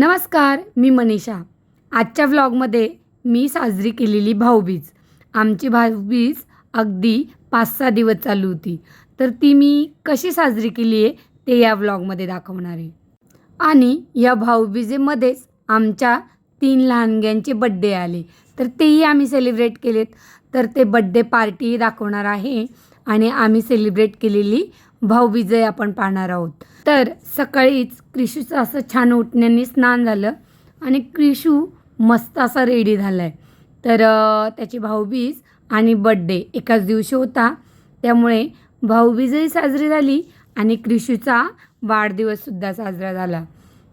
नमस्कार मी मनीषा. आजच्या व्लॉगमध्ये मी साजरी केलेली भाऊबीज. आमची भाऊबीज अगदी पाच सहा दिवस चालू होती. तर ती मी कशी साजरी केली आहे ते या व्लॉगमध्ये दाखवणार आहे. आणि या भाऊबीजेमध्येच आमच्या तीन लहानग्यांचे बड्डे आले. तर तेही आम्ही सेलिब्रेट केलेत. तर ते बड्डे पार्टी दाखवणार आहे. आणि आम्ही सेलिब्रेट केलेली भाऊबीजही आपण पाहणार आहोत. तर सकाळीच क्रिशूचं असं छान उठण्याने स्नान झालं आणि क्रिशू मस्त असा रेडी झाला आहे तर त्याची भाऊबीज आणि बड्डे एकाच दिवशी होता. त्यामुळे भाऊबीजही साजरी झाली आणि क्रिशूचा वाढदिवससुद्धा साजरा झाला.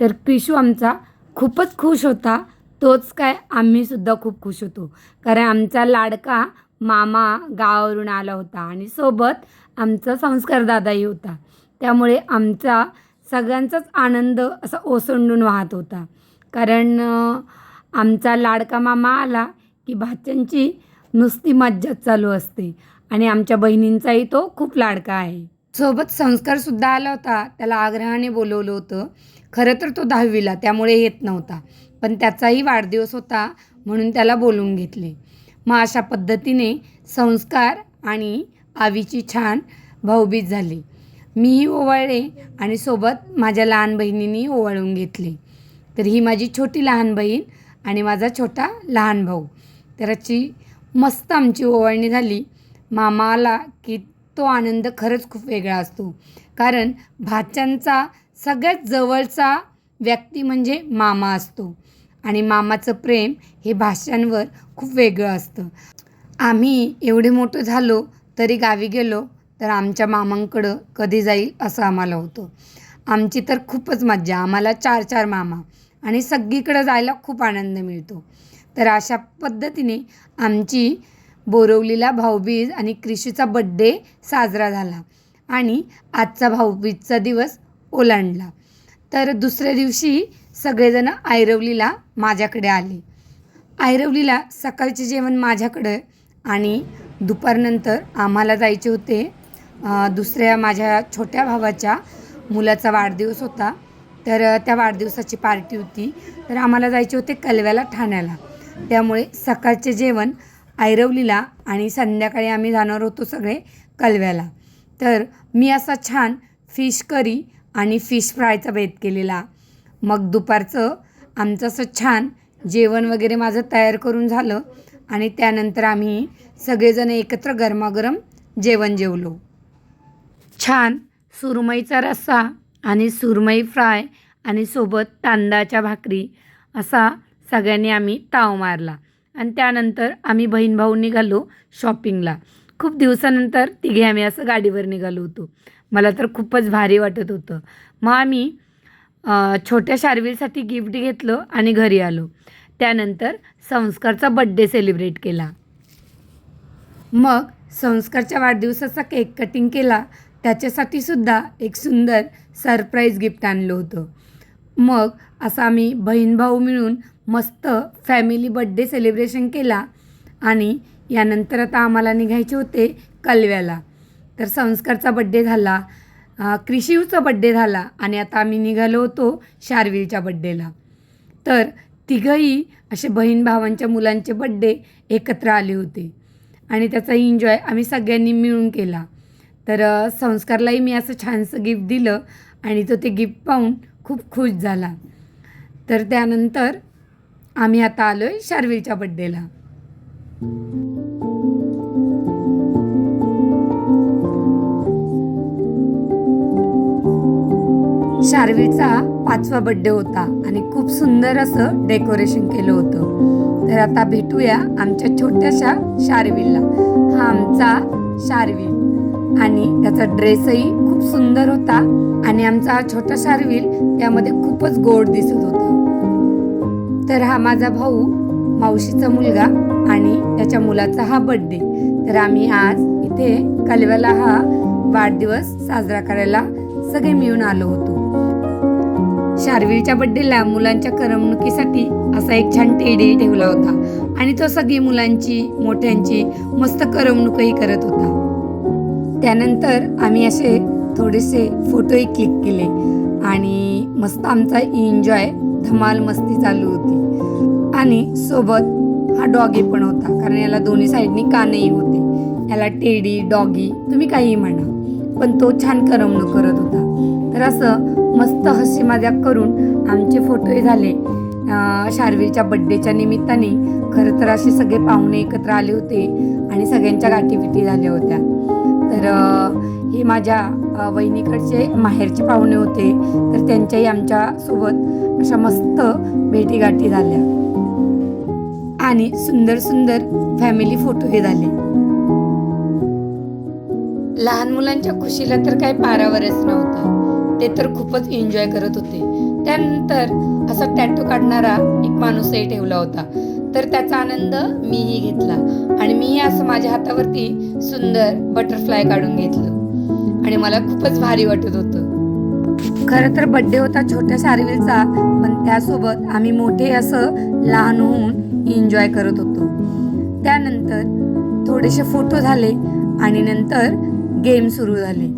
तर क्रिशू आमचा खूपच खुश होता. तोच काय आम्हीसुद्धा खूप खुश होतो. कारण आमचा लाडका मामा गावावरून आला होता आणि सोबत आमचा संस्कारदादाही होता. त्यामुळे आमचा सगळ्यांचाच आनंद असा ओसंडून वाहत होता. कारण आमचा लाडका मामा आला की भाच्यांची नुसती मज्जाच चालू असते आणि आमच्या बहिणींचाही तो खूप लाडका आहे. सोबत संस्कारसुद्धा आला होता. त्याला आग्रहाने बोलवलं होतं. खरं तर तो दहावीला त्यामुळे येत नव्हता. पण त्याचाही वाढदिवस होता म्हणून त्याला बोलवून घेतले. मग अशा पद्धतीने संस्कार आणि आवीची छान भाऊबीज झाली. मीही ओवाळले आणि सोबत माझ्या लहान बहिणींनी ओवाळून घेतले. तर ही माझी छोटी लहान बहीण आणि माझा छोटा लहान भाऊ. तर अशी मस्त आमची ओवाळणी झाली. मामा आला की तो आनंद खरंच खूप वेगळा असतो. कारण भाच्यांचा सगळ्यात जवळचा व्यक्ती म्हणजे मामा असतो. आणि मामाचं प्रेम हे भाषांवर खूप वेगळं असतं. आम्ही एवढे मोठं झालो तरी गावी गेलो तर आमच्या मामांकडं कधी जाईल असं आम्हाला होतं. आमची तर खूपच मज्जा आम्हाला चार चार मामा आणि सगळीकडं जायला खूप आनंद मिळतो. तर अशा पद्धतीने आमची बोरवलीला भाऊबीज आणि क्रिशीचा बड्डे साजरा झाला आणि आजचा भाऊबीजचा दिवस ओलांडला. तर दुसऱ्या दिवशी सगळेजण ऐरवलीला माझ्याकडे आले. ऐरवलीला सकाळचे जेवण माझ्याकडं आणि दुपारनंतर आम्हाला जायचे होते. दुसऱ्या माझ्या छोट्या भावाच्या मुलाचा वाढदिवस होता. तर त्या वाढदिवसाची पार्टी होती. तर आम्हाला जायचे होते कलव्याला ठाण्याला. त्यामुळे सकाळचे जेवण ऐरवलीला आणि संध्याकाळी आम्ही जाणार होतो सगळे कलव्याला. तर मी असा छान फिश करी आणि फिश फ्रायचा बेत केलेला. मग दुपारचं आमचं असं छान जेवण वगैरे माझं तयार करून झालं आणि त्यानंतर आम्ही सगळेजण एकत्र गरमागरम जेवण जेवलो. छान सुरमईचा रस्सा आणि सुरमई फ्राय आणि सोबत तांदळाच्या भाकरी असा सगळ्यांनी आम्ही ताव मारला. आणि त्यानंतर आम्ही बहीण भाऊ निघालो शॉपिंगला. खूप दिवसानंतर तिघे आम्ही असं गाडीवर निघालो होतो. मला तर खूपच भारी वाटत होतं. मग आम्ही छोट्या शार्वीलसाठी गिफ्ट घेतलं आणि घरी आलो. त्यानंतर संस्कारचा बड्डे सेलिब्रेट केला. मग संस्कारच्या वाढदिवसाचा केक कटिंग केला. त्याच्यासाठी सुद्धा एक सुंदर सरप्राईज गिफ्ट आणलं होतं. मग असं आम्ही बहीण भाऊ मिळून मस्त फॅमिली बड्डे सेलिब्रेशन केला आणि यानंतर आता आम्हाला निघायचे होते कलव्याला. तर संस्कारचा बड्डे झाला. क्रिशिवचा बड्डे झाला आणि आता आम्ही निघालो होतो शारवीलच्या बड्डेला तर तिघंही असे बहीण भावांच्या मुलांचे बड्डे एकत्र आले होते. आणि त्याचा एन्जॉय आम्ही सगळ्यांनी मिळून केला. तर संस्कारलाही मी असं छानसं गिफ्ट दिलं आणि तो ते गिफ्ट पाहून खूप खुश झाला. तर त्यानंतर आम्ही आता आलो आहे शार्वीलच्या बड्डेला शार्वीचा पाचवा बड्डे होता आणि खूप सुंदर असं डेकोरेशन केलं होतं. तर आता भेटूया आमच्या छोट्याशा शार्वीला हा आमचा शार्वी आणि त्याचा ड्रेसही खूप सुंदर होता आणि आमचा हा छोटा शार्वील त्यामध्ये खूपच गोड दिसत होता. तर हा माझा भाऊ मावशीचा मुलगा आणि त्याच्या मुलाचा हा बड्डे तर आम्ही आज इथे कलव्याला हा वाढदिवस साजरा करायला सगळे मिळून आलो होतो. शार्वीलच्या बड्डेला मुलांच्या करमणुकीसाठी असा एक छान टेडी ठेवला होता. आणि तो सगळी मुलांची मोठ्यांची मस्त करमणूकही करत होता. त्यानंतर आम्ही असे थोडेसे फोटोही क्लिक केले आणि मस्त आमचा एन्जॉय धमाल मस्ती चालू होती. आणि सोबत हा डॉगी पण होता कारण याला दोन्ही साईडनी कानही होते. याला टेडी डॉगी तुम्ही काहीही म्हणा पण तो छान करमणूक करत होता. तर असं मस्त हसी मजाक करून आमचे फोटोही झाले. शार्वीच्या बड्डेच्या निमित्ताने खरं तर असे सगळे पाहुणे एकत्र आले होते आणि सगळ्यांच्या गाठीबिटी झाल्या होत्या. तर हे माझ्या वहिनीकडचे माहेरचे पाहुणे होते. तर त्यांच्याही आमच्यासोबत अशा मस्त भेटीगाठी झाल्या. आणि सुंदर सुंदर फॅमिली फोटोही झाले. लहान मुलांच्या खुशीला तर काही पारावरच नव्हतं. ते तर खूपच एन्जॉय करत होते. त्यानंतर असा टॅटू काढणारा एक माणूसही ठेवला होता. तर त्याचा आनंद मीही घेतला आणि मीही असं माझ्या हातावरती सुंदर बटरफ्लाय काढून घेतलं. आणि मला खूपच भारी वाटत होतं. खरं तर बड्डे होता छोट्या सारवीलचा पण त्यासोबत आम्ही मोठे असं लहान होऊन एन्जॉय करत होतो. त्यानंतर थोडेसे फोटो झाले आणि नंतर गेम सुरू झाले.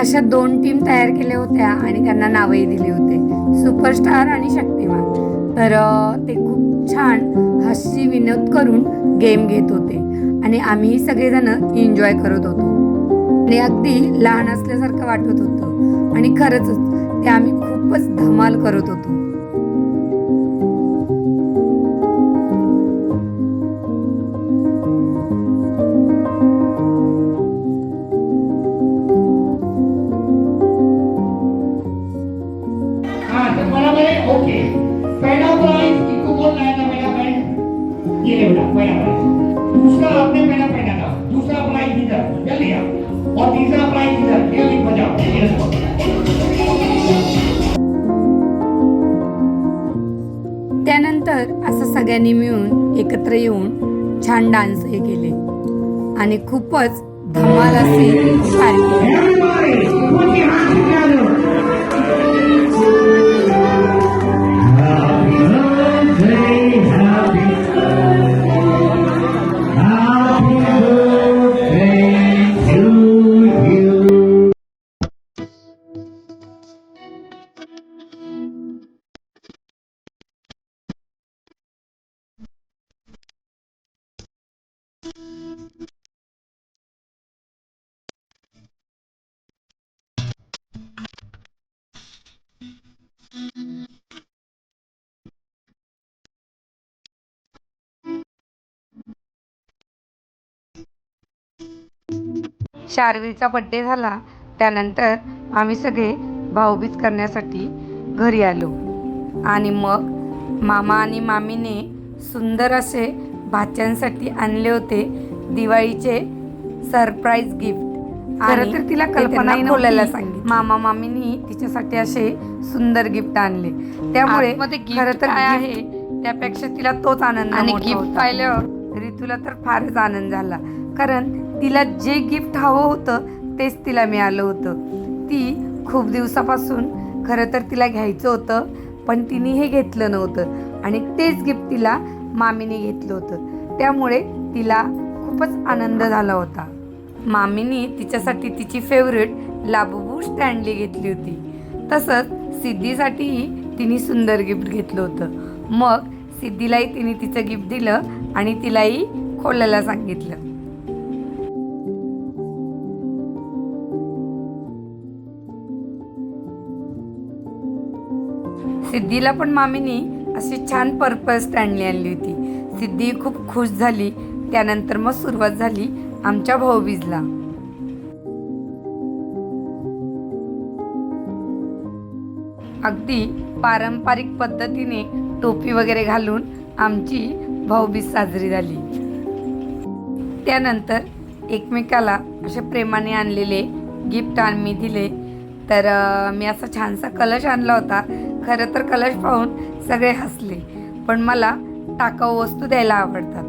अशा दोन टीम तयार केल्या होत्या आणि त्यांना नावही दिले होते. सुपरस्टार आणि शक्तिमान. तर ते खूप छान हस्सी विनोद करून गेम घेत होते. आणि आम्ही सगळेजण एन्जॉय करत होतो. आणि अगदी लहान असल्यासारखं वाटत होतं. आणि खरंच ते आम्ही खूपच धमाल करत होतो. त्यानंतर असं सगळ्यांनी मिळून एकत्र येऊन छान डान्सही केले. आणि खूपच धमाल असे पार्टी शार्वीचा बड्डे झाला त्यानंतर आम्ही सगळे भाऊबीज करण्यासाठी घरी आलो. आणि मग मामा आणि मामीने सुंदर असे भाच्यांसाठी आणले होते दिवाळीचे सरप्राईज गिफ्ट खरं तर तिला कल्पना खोलायला सांगितली. मामा मामीनी तिच्यासाठी असे सुंदर गिफ्ट आणले. त्यामुळे खरं तर आहे? त्यापेक्षा तिला तोच आनंद आणि गिफ्ट पाहिल्यावर? रितूला तर फारच आनंद झाला. कारण तिला जे गिफ्ट हवं होतं तेच तिला मिळालं होतं. ती खूप दिवसापासून खरं तर तिला घ्यायचं होतं पण तिने हे घेतलं नव्हतं आणि तेच गिफ्ट तिला मामीने घेतलं होतं. त्यामुळे तिला खूपच आनंद झाला होता. मामीने तिच्यासाठी तिची फेवरेट लाबूबू स्टँडली घेतली होती. तसंच सिद्धीसाठीही तिने सुंदर गिफ्ट घेतलं होतं. मग सिद्धीलाही तिने तिचं गिफ्ट दिलं आणि तिलाही खोलायला सांगितलं. सिद्धीला पण मामीनी अशी छान पर्पल स्टँडली आणली होती. सिद्धी खूप खुश झाली. त्यानंतर मग सुरुवात झाली आमच्या भाऊबीजला. अगदी पारंपरिक पद्धतीने टोपी वगैरे घालून आमची भाऊबीज साजरी झाली. त्यानंतर एकमेकाला असे प्रेमाने आणलेले गिफ्ट आम्ही मी दिले. तर मी असा छानसा कलश आणला होता. खरं तर कलश पाहून सगळे हसले पण मला टाकाऊ वस्तू द्यायला आवडतात.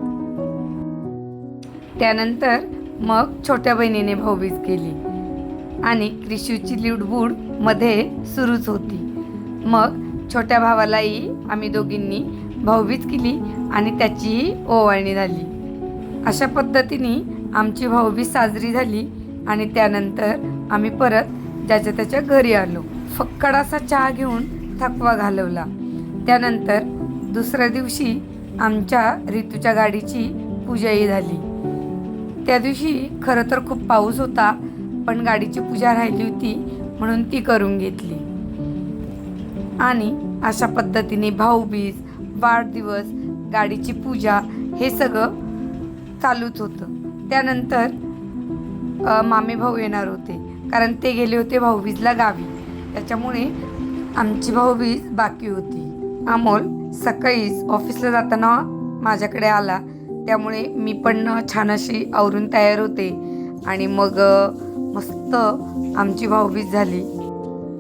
त्यानंतर मग छोट्या बहिणीने भाऊबीज केली आणि क्रिशूची लिडबूडमध्ये सुरूच होती. मग छोट्या भावालाही आम्ही दोघींनी भाऊबीज केली आणि त्याचीही ओवाळणी झाली. अशा पद्धतीने आमची भाऊबीज साजरी झाली आणि त्यानंतर आम्ही परत ज्याच्या त्याच्या घरी आलो. फक्कडासा चहा घेऊन थकवा घालवला. त्यानंतर दुसऱ्या दिवशी आमच्या ऋतूच्या गाडीची पूजाही झाली. त्या दिवशी खरं तर खूप पाऊस होता पण गाडीची पूजा राहिली होती म्हणून ती करून घेतली. आणि अशा पद्धतीने भाऊबीज वाढदिवस गाडीची पूजा हे सगळं चालूच होतं. त्यानंतर मामे भाऊ येणार होते. कारण ते गेले होते भाऊबीजला गावी. त्याच्यामुळे आमची भाऊबीज बाकी होती. अमोल सकाळीच ऑफिसला जाताना माझ्याकडे आला. त्यामुळे मी पण छान अशी आवरून तयार होते. आणि मग मस्त आमची भाऊबीज झाली.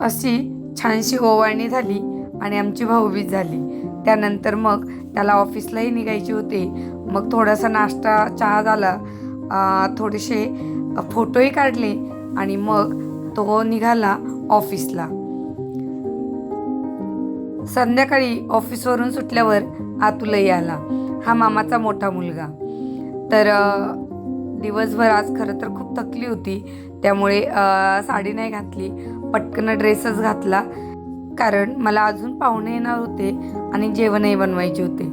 अशी छानशी ओवाळणी झाली आणि आमची भाऊबीज झाली. त्यानंतर मग त्याला ऑफिसलाही निघायचे होते. मग थोडासा नाश्ता चहा झाला. थोडेसे फोटोही काढले आणि मग तो निघाला ऑफिसला संध्याकाळी ऑफिसवरून सुटल्यावर आतुलही आला. हा मामाचा मोठा मुलगा. तर दिवसभर आज खरं तर खूप थकली होती. त्यामुळे साडी नाही घातली. पटकन ड्रेसच घातला. कारण मला अजून पाहुणे येणार होते आणि जेवणही बनवायचे होते.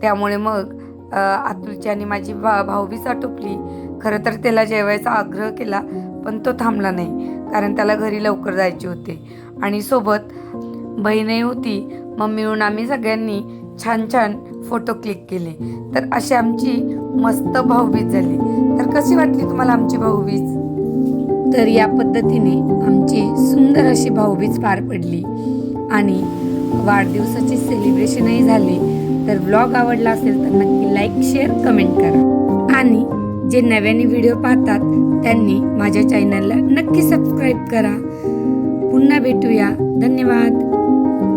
त्यामुळे मग अतुलची आणि माझी भा भाऊबीच आटोपली खरं तर त्याला जेवायचा आग्रह केला पण तो थांबला नाही. कारण त्याला घरी लवकर जायचे होते. आणि सोबत बहीणही होती. मग मिळून आम्ही सगळ्यांनी छान छान फोटो क्लिक केले. तर अशी आमची मस्त भाऊबीज झाली. तर कशी वाटली तुम्हाला आमची भाऊबीज? तर या पद्धतीने आमची सुंदर अशी भाऊबीज पार पडली. आणि वाढदिवसाचे सेलिब्रेशनही झाले. तर ब्लॉग आवडला असेल तर नक्की लाईक शेअर कमेंट करा. आणि जे नव्याने व्हिडिओ पाहतात त्यांनी माझ्या चॅनलला नक्की सबस्क्राईब करा. पुन्हा भेटूया. धन्यवाद.